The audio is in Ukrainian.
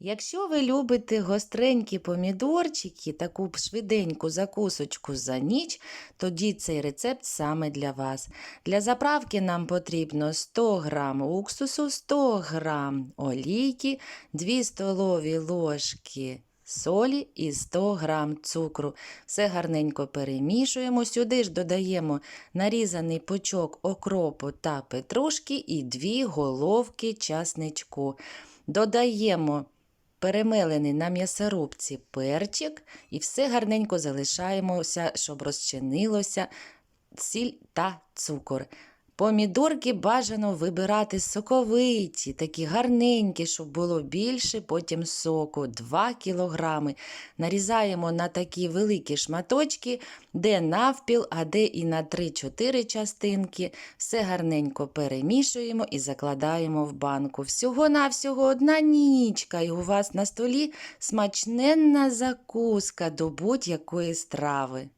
Якщо ви любите гостренькі помідорчики, таку швиденьку закусочку за ніч, тоді цей рецепт саме для вас. Для заправки нам потрібно 100 г уксусу, 100 г олійки, 2 столові ложки солі і 100 г цукру. Все гарненько перемішуємо. Сюди ж додаємо нарізаний пучок окропу та петрушки і 2 головки часничку. Додаємо перемелений на м'ясорубці перчик і все гарненько залишаємося, щоб розчинилося сіль та цукор. Помідорки бажано вибирати соковиті, такі гарненькі, щоб було більше потім соку. 2 кілограми. Нарізаємо на такі великі шматочки, де навпіл, а де і на 3-4 частинки. Все гарненько перемішуємо і закладаємо в банку. Всього-навсього одна нічка, і у вас на столі смачненна закуска до будь-якої страви.